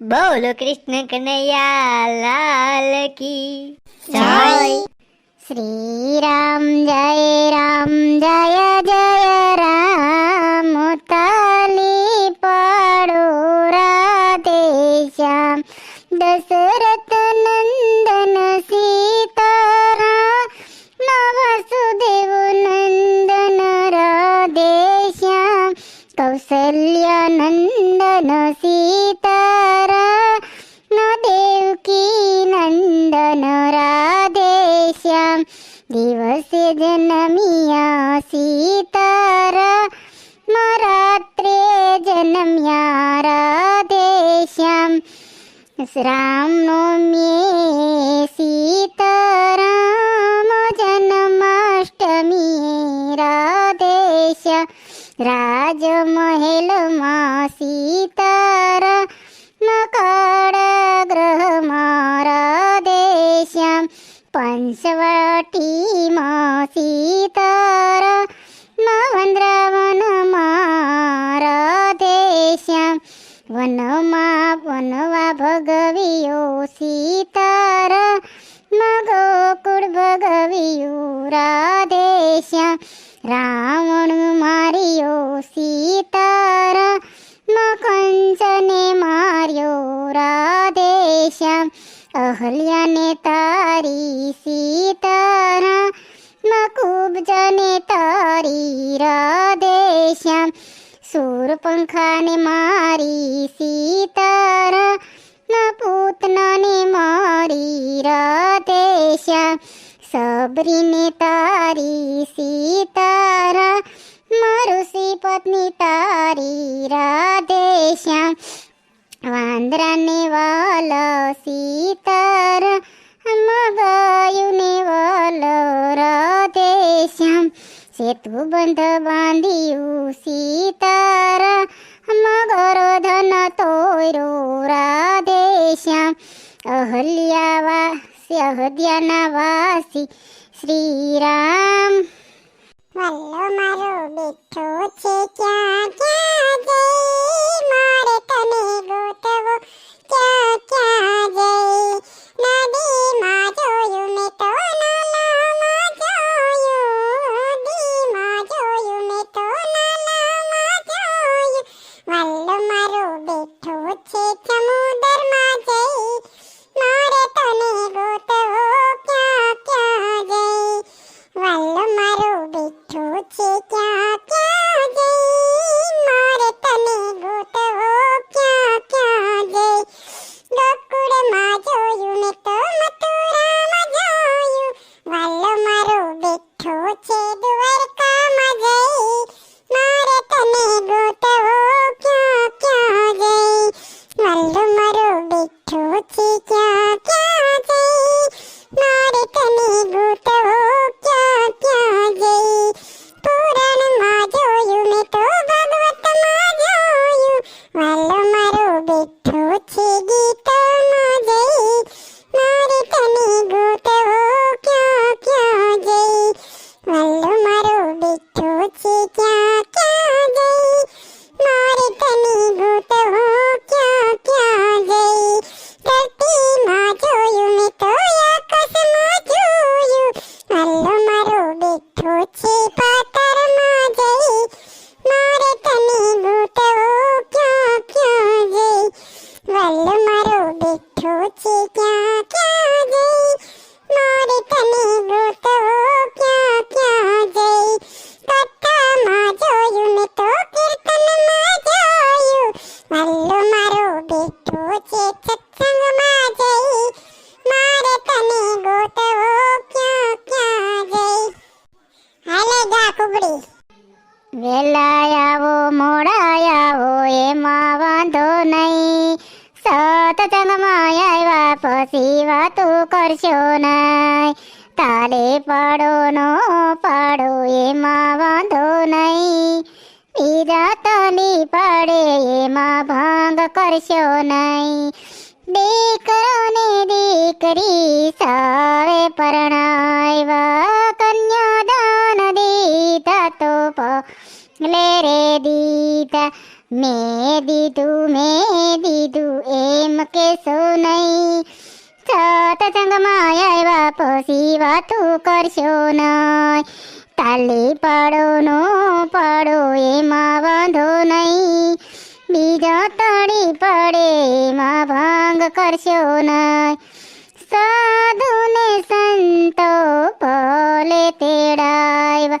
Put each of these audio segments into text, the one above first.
બોલો કૃષ્ણ કનૈયા લાલ કી જય. શ્રી રામ જય રામ જય જય રામ. તાલી પાડો રાધે શ્યામ. દશરથ तेषां रामनोम्ये सीतारामजन्माष्टमी राधेश रादेश राजमहिलमासीतार मकागृहमारादेश्यां पञ्चवाटी मासि सीतारा અહલ્યાને તારી સીતારા કુબજને તારી રાધેશ્યામ શ્યામ. સૂરપંખાને મારી સીતારા ના પૂતનાને મારી રાધેશ્યામ સબરીને તારી સીતારા, મારુષી પત્ની તારી રાધે શ્યામ. વાંદરાને વાલ સીતર, મગાયુને વાલ રાધે શ્યામ સેતુ બંધ બાંધ્યું સીતારા, મગરોધન તોરો રાધે શ્યામ અહલ્યા અહદ્યાના વાસી શ્રીરામ. વલ્લો મારો બેઠો છે ક્યાં ક્યાં બેઠો છે ક્યાં ક્યાં જઈ મારે તને ગોતો ક્યાં ક્યાં જઈ કથામાં જોયું મેં તો કીર્તનમાં જોયું વાલો મારો બેઠો છે સત્સંગમાં જઈ મારે તને ગોતો ક્યાં ક્યાં જઈ હાલે ગા કુબડી વેલા આવો મોડા આવો એમાં વાંધો નહીં સતસંગમાં પછી વાતો કરશો નહીં. તાલે પાડો નો પાડો, એમાં વાંધો નહીં. બીજા તલી પાડે, એમાં ભાંગ કરશો નહીં. દીકરોની દીકરી સાવે પરણાવ્યા, કન્યાદાન દીધા તો લે રે દીધા. મેં દીધું મેં દીધું, એમ કેશો નહીં. સતસંગમાં આવ્યા પછી વાતું કરશો નહીં? તાલી પાડો નો પાડો નહીં. બીજા તળી પડે એમાં કરશો નહીં. સાધુને સંતો ભલે તેડાવ્યા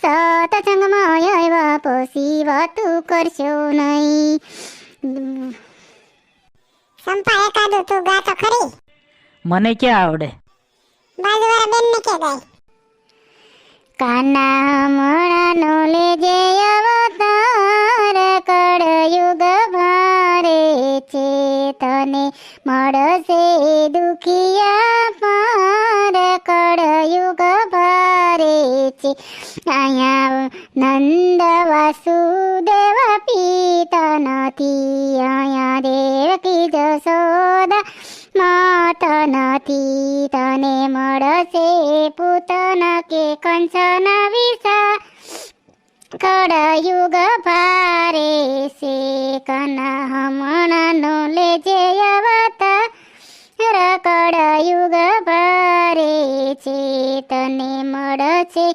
સતસંગમાં આવ્યા પછી વાતું કરશો નહીં સંપા એકાદું તું ગાતો ખરી મને ક્યાં આવડે બાજુવાળા બેન ને કે ગાય કાના મણાનો લેજે અવતાર કળયુગ ભારે છે તને મળશે દુખિયા પાર કળયુગ ભારે છે અહીંયા નંદ વસુદેવ પિતા નથી અહીંયા દેવકી જશોદા માતા નથી તને મળશે પૂતન કે કંસન વિષા કળયુગ ભારે છે કના હમણાંનો લેજે અવતા કળયુગ ભારે છે તને મળશે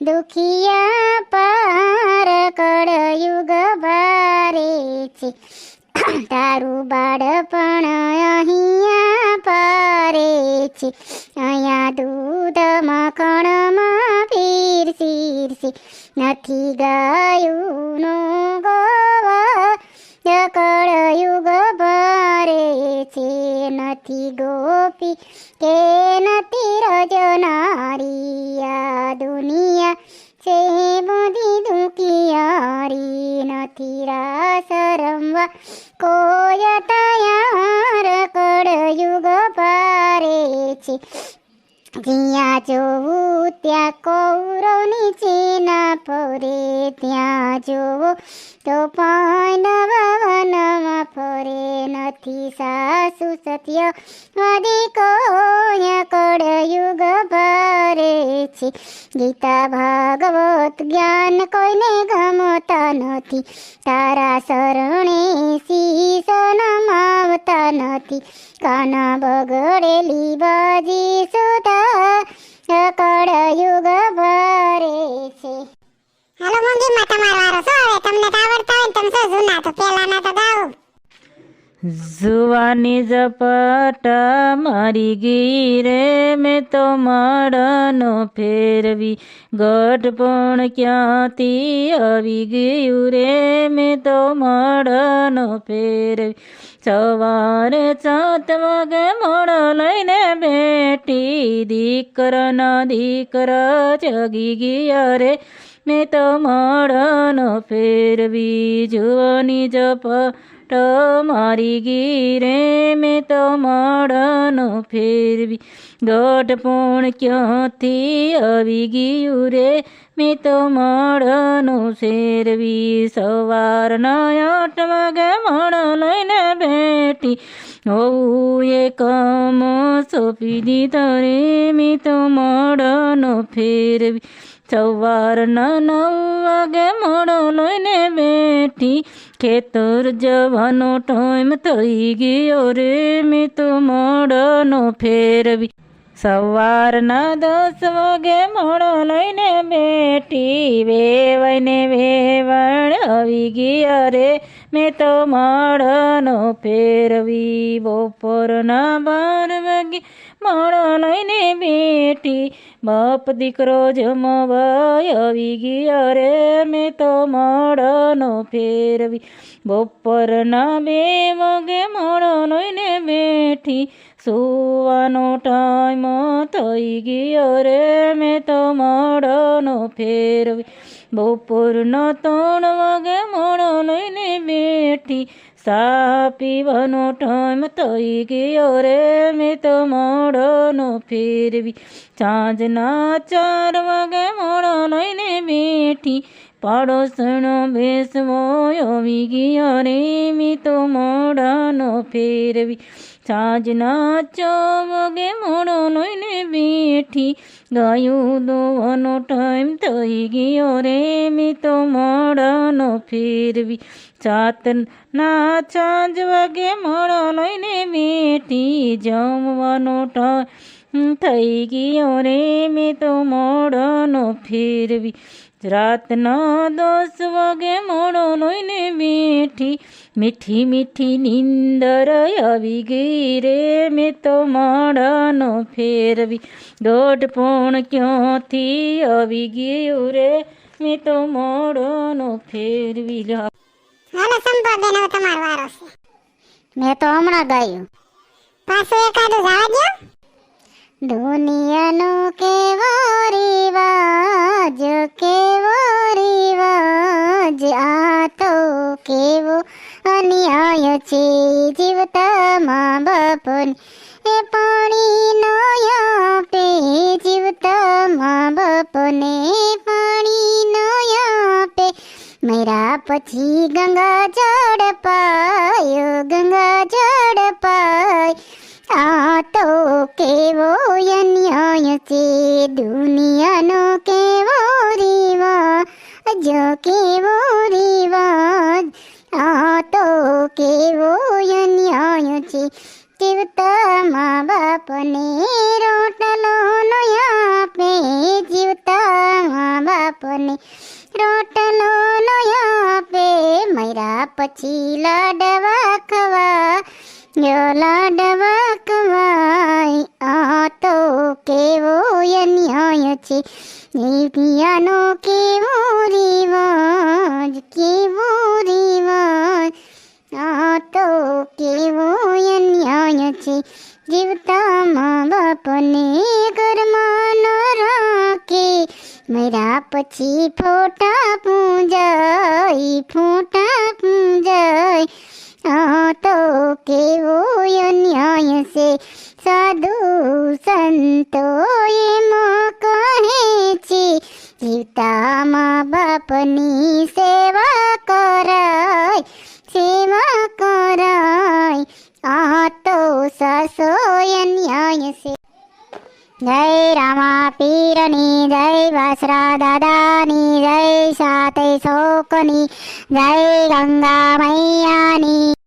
દુખિયા પાર કળયુગ ભારે છે. તારું બાળપણ અહીંયા પારે છે. અહીંયા દૂધ મખણમાં પીર શીરસી નથી ગાયું નો ગોવા કળયુગ ભારે છે નથી ગોપી, કે નથી રજનારી આ દુનિયા છે બધી દુખિયારી નથી રાસ રમવા. કોઈ તૈયાર કળયુગ પારે છે જ્યાં જોવું ત્યાં કૌરવની ચીના ફોરે, ત્યાં જોવો તો પાનવનમાં ફોરે. નથી સાસુ સત્ય વધી કોઈ કળયુગ ભરે છે. ગીતા ભાગવત જ્ઞાન કોઈને ગમતા નથી. તારા શરણે શીશ નમાવતા નથી. કાના બગડેલી બાજી સુધા કળયુગ ભરે છે. હાલો મમ્મીમાં માતા મારવારો શું હવે તમને તો આવડતા હોય ને તમે શું જૂના? તો પેલાના તો ગાઓ જુવાની ઝપટ મારી ગઈ રે મેં તો માડાનો ફેરવી. ગઢ પણ ક્યાંથી આવી ગયું રે? મેં તો માડાનો ફેરવી. સવારે સાત વાગે મોડો લઈને બેઠી. દીકરાના દીકરા જગી ગયા રે. મેં તો માડાનો ફેરવી. જુવાની ઝપટ મારી ગીરે મેં તો માળનો ફેરવી ગઢ પણ ક્યાંથી આવી ગયું રે મેં તો માળનો શેરવી સવારના આઠ વાગે માળ લઈને બેઠી હોવું એ કામ સોંપી દીધા રે મેં તો માળનો ફેરવી સવારના નવ વાગે મોડો લઈને બેઠી. ખેતર જવાનો ટાઈમ થઈ ગયો રે, મેં તો મોડનો ફેરવી સવારના દસ વાગે મોડો લઈને બેટી વેવાઈને વેવણ આવી ગયા રે મેં તો મોડનો ફેરવી બપોરના બાર વાગે મોડો લઈને બેઠી. બાપ દીકરો જમવા આવી ગયા રે મેં તો મોડો ફેરવી બપોરના બે વાગે મોડો લઈને બેઠી. સુવાનો ટાઈમ થઈ ગયો રે મેં તો મોડનો ફેરવી બપોરના ત્રણ વાગે મોડો લઈને બેઠી સા પીવાનો ટાઈમ થઈ ગયો રે મેં તો મોડનો ફેરવી સાંજના ચાર વાગે મોડો લઈને બેઠી પાડોશનો બેસવો આવી ગયો રે મેં તો મોડાનો ફેરવી સાંજના છ વાગે મોડો લઈને બેઠી ગાયું દોવાનો ટાઈમ થઈ ગયો રે મેં તો મોડાનો ફેરવી સાતના સાંજ વાગે મોડો લઈને બેઠી જમવાનો ટાઈમ થઈ ગયો રે મેં તો મોડોનો ફેરવી. રાતના દસ વાગે મોડો લઈને બેઠી. મીઠી મીઠી નીંદર આવી ગઈ રે મેં તો મોડાનો ફેરવી. દોઢ પોણ ક્યાંથી આવી ગયું રે? મેં તો મોડોનો ફેરવી લ્યો. હાલો સંપાબેન હવે તમારો મેં તો હમણાં ગાયું. પાછું એકાદું જવા દો દુનિયાનો કેવો રિવાજ કેવો રિવાજ, આ તો કેવો અન્યાય છે. જીવતા મા બાપને એ પાણી નો આપે. જીવતા મા બાપને પાણી નો આપે. મેરા પછી ગંગા જળ પાયો, ગંગા જળ પાય. આ તો કેવો અન્યાય છે, દુનિયાનો કેવો રિવાજ? કેવો રિવાજ? આ તો કેવો અન્યાય છે જીવતા મા બાપને રોટલો આપે જીવતા મા બાપને રોટલો આપે. મૈરા પછી લાડવા ખવા લાડવા છે. દુનિયાનો કેવો રિવાજ કેવો રિવાજ? આ તો કેવો અન્યાય છે. જીવતા મા બાપને ઘરમાં ન રાખે. મેરા પછી ફોટા પૂંજાય ફોટા પૂંજાય. આ તો કેવો અન્યાય છે. સાધુ સંતો એમ મા બાપની સેવા કરાય સેવા કરાય આ તો સાસો અન્યાય છે જય રામા પીરની જય વાસરા દાદાની જય સાતે શોકની જય ગંગા મૈયાની